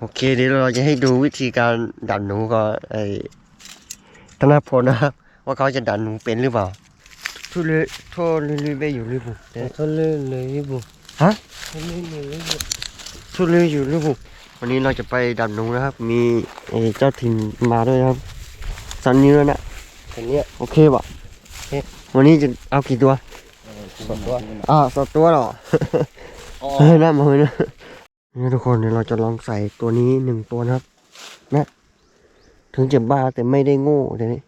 โอเคเดี๋ยวเราจะให้ดูวิธีการดันหนูก็ไอ้ธนพลนะครับ ว่าเขาจะดันหนูเป็นหรือเปล่าทุเรศโทษลุยๆไปอยู่หรือเปล่าเขาเลื่อนเลยนี่บุฮะเขาเลื่อนเลยนี่บุทุเรศอยู่หรือเปล่าวันนี้เราจะไปดันหนูนะครับ มีไอ้เจ้าถิ่นมาด้วยนะครับสันนี้แล้วนะคนเนี้ยโอเคป่ะโอเควันนี้จะเอากี่ตัวสองตัวอ่าสองตัวเหรออ๋อเฮ้ยน่ามือนะ นี่ทุกคนเดี๋ยวเราจะลองใส่ตัวนี้หนึ่งตัวนะครับ นะ ถึงจะบ้าแต่ไม่ได้โง่เดี๋ยวนี้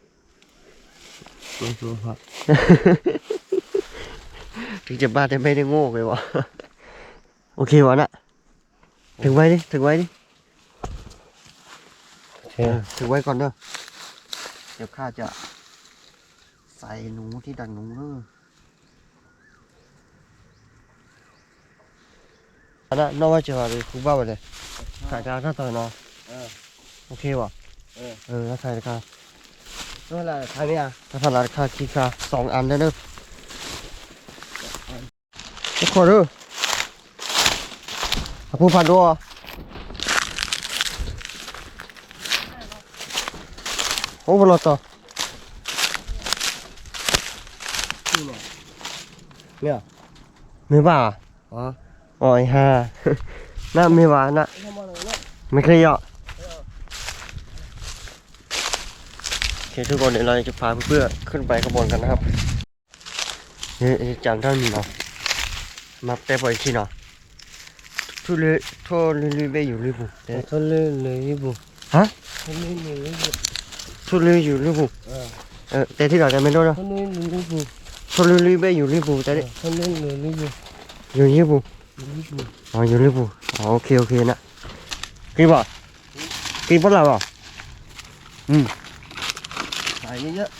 ตัวครับถึงจะบ้าแต่ไม่ได้โง่ไปวะโอเควะนะถึงไว้ดิถึงไว้ดิโอเคเออถึงไว้ก่อนเด้อเดี๋ยวข้าจะใส่หนูที่ดันหนูเด้อ นนั้นนอกว่าจะอะไรคุบ้าไปเลยขายการถ้าต่อยเนาะเออโอเควะเออเออแล้วใส่ราคานั่นแหละทางเนี้ยถ้าทำราคาคิดค่าสองอันได้เด้อทุกคนเด้อเอาผู้พันด้วยโอ้บลอต่อเนี่ยไม่บ้าอ๋อ อ๋อยฮ่าน่าไม่บ้านะไม่เคยเหรอโอเคทุกคนเดี๋ยวเราจะพาเพื่อนๆขึ้นไปข้างบนกันนะครับเฮ้ยจำได้ไหมเนาะมาเตะไปอีกทีเนาะทุเรศโทษลุยๆไปอยู่หรือเปล่าเขาเลื่อนเลยนี่บุฮะเขาเลื่อนเลยนี่บุทุเรศอยู่หรือเปล่าเออเออแต่ที่เราจะไม่รู้นะเขาเลื่อนเลยนี่บุทุเรศไปอยู่หรือเปล่าแต่นี่เขาเลื่อนเลยนี่บุอยู่หรือเปล่านี่บุ อ๋ออยู่หรือเปล่าอ๋อโอเคโอเคนะกี่บาทกี่บาทละบ่อืมใส่เยอะ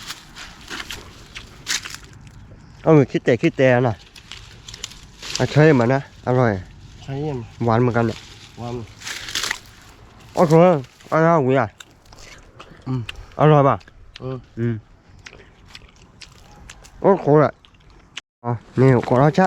เอาคิดแต่คิดแต่นะอะใช่มันนะอร่อยๆใช่ยังหวานเหมือนกันเนี่ยวันโอ้โหอร่อยกูอะอืมอร่อยป่ะอืมอืมโอ้โหอะอ๋อนี่ขอเราชะ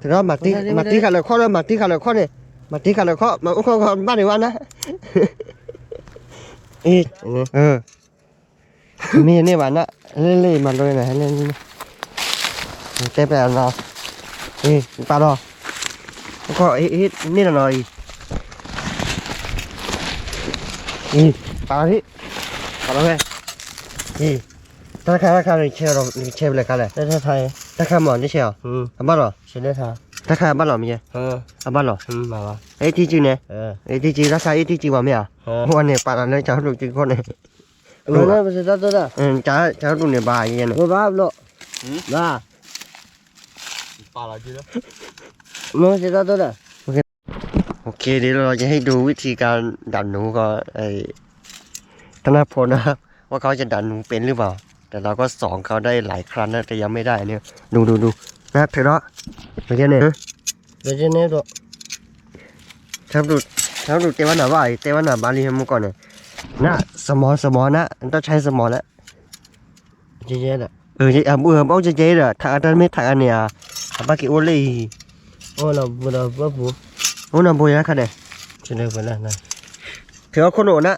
วจะจะยินใช่แล้วอีมันเลยนะมาจื้ออะบ้านจีวันน่ะอีอีปะเลยปะเลยมาบุบะนี่แต่ว่านั่นนี่แล้วว่าบ้านจีแล้วว่าอีเอ อเออโอ้ขออีมาแล้วมาแล้วทักทายอีมาเจออีนะมาบุบะละถือว่าถือว่ามาตีมาตีกันเลยข้อเลยมาตีกันเลยข้อเนี่ยมาตีกันเลยข้อมาข้อข้อบ้านในวันนะอีเออเออมีนี่บ้านนะเล่นเล่นมาเลยนะเล่นนี่เต็มไปแล้วเนาะอีปลาดอก็อีนี่หน่อยอีปลาที่ปลาเลยอีถ้าใครถ้าใครเชื่อเราเชื่อเลยกันเลยได้ไทยถ้าใครหมอนจะเชื่ออืมอาบ้านหรอใช่ได้ทาถ้าใครบ้านหรอมีเอออาบ้านหรออืมมาวะเอ้ที่จริงเนี่ยเออเอ้ที่จริงราคาเอ้ที่จริงว่าไม่อะเออวันนี้ปลาเนี่ยจะถูกจริงคนเนี่ยรู้นะมันจะตัดตัวน่ะเออจะจะถูกเนี่ยบายยังเนี่ยบุบะโลบ้าปลาอะไรจีแล้วมันจะตัดตัวน่ะโอเคเดี๋ยวเราจะให้ดูวิธีการดันหนูก็ไอ้ธนพลนะครับว่าเขาจะดันหนูเป็นหรือเปล่า แต่เราก็สอนเขาได้หลายครั้งแล้วแต่ยังไม่ได้เนี่ยดูดูดูนะเถอะเนาะโอเคเนี่ยเดี๋ยวจะเนี่ยตัวชอบดูชอบดูเตวันหนาว่าไอ้เตวันหนาบาลีให้มึงก่อนเนี่ยนะสมองสมองนะต้องใช้สมองแล้วเจ๊ๆน่ะเออจะอะเออเอาจะเจ๊เด้อถ้าอันนั้นไม่ถ้าอันเนี้ยอะบากิโอเลยโอ้เราบุเราบุบุโอ้น่ะบ่อยนะค่ะเด้จะได้ไปแล้วนะถือว่าคนโหนนะ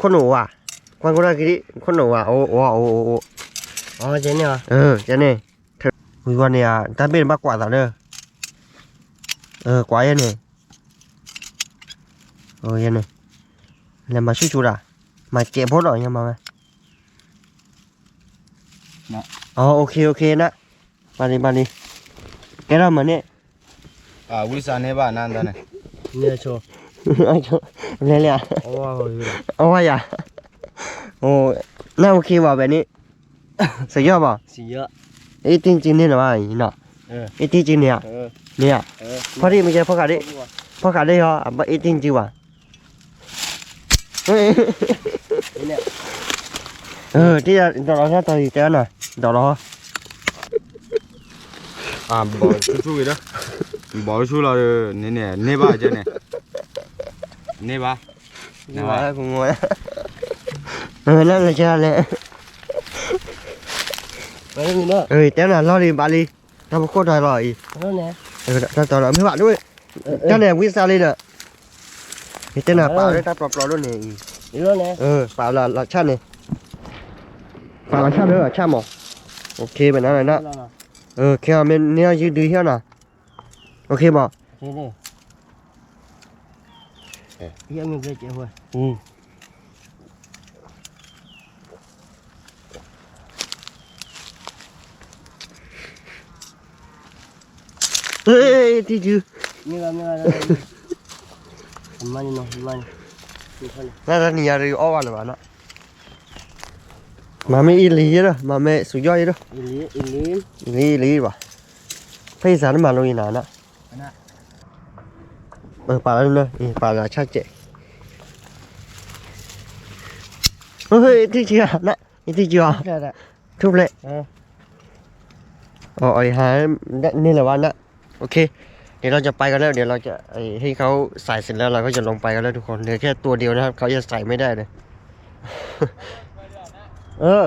คนโหนว่ะ กวางกูได้กี่คนโหนว่ะโอ้โอ้โอ้โอ้โอ้อ๋อเจ๊เนี่ยเออจะเนี่ยเธอคุยวันเนี่ยถ้าเป็นมากกว่าต่อเด้อเออกว่ายังเนี่ยเอ โอ้แน่โอเคว่ะแบบนี้สุดยอดป่ะสุดยอดไอ้จริงจริงเนี่ยนะว่าอย่างนี้เนาะไอ้จริงจริงเนี่ยเนี่ยพอดีไม่ใช่พ่อขาดิพ่อขาดิเหรอไอ้จริงจริงว่ะเออที่จะดอกเราแค่ตัวอีกแล้วน่ะดอกเราอ่าบอกชู้ๆอีกแล้วบอกชู้เราเนี่ยเนี่ยเนี่ยบ้าจ้ะเนี่ยเนี่ยบ้าเนี่ยบ้าผมงง อเคแบบนั้นเลยนะแล้วเนาะเออแค่มันเนี่ยยืดดีเท่าน่ะโอเคบ่นี่นี่เอ๊ะยังมีเกลือเจ้าหัวอืมเฮ้ยที่จือนี่ก็นี่ก็มันนี่เนาะมันนี่คน น่าจะหนีอะไรอ้อวันหรือเปล่านะมาไม่อีหลีเด้อมาไม่สุดยอดเด้ออีลีอีลีอีหลีอีหลีว่ะพี่สารมาลงอีหนานะเออป่าแล้วเนอะอีป่าละชาติเจเฮ้ยที่เจียนะอีที่เจียแค่ละ โอเค เดี๋ยวเราจะไปกันแล้ว เดี๋ยวเราจะให้เขาใส่เสร็จแล้วเราก็จะลงไปกันแล้วทุกคนเหลือแค่ตัวเดียวนะครับเขาจะใส่ไม่ได้เลยเออ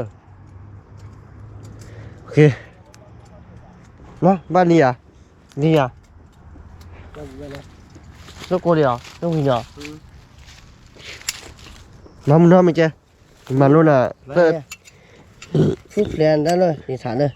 โอเคเนาะบ้านนี้อะนี่อะเยอะนะแล้วกูเดียวล้ววิญญาน้ำมันน้ำไม่เจ๊มันรู้น่ะเนี่ยฟุกเรียนได้เลยนี่ฐานเลย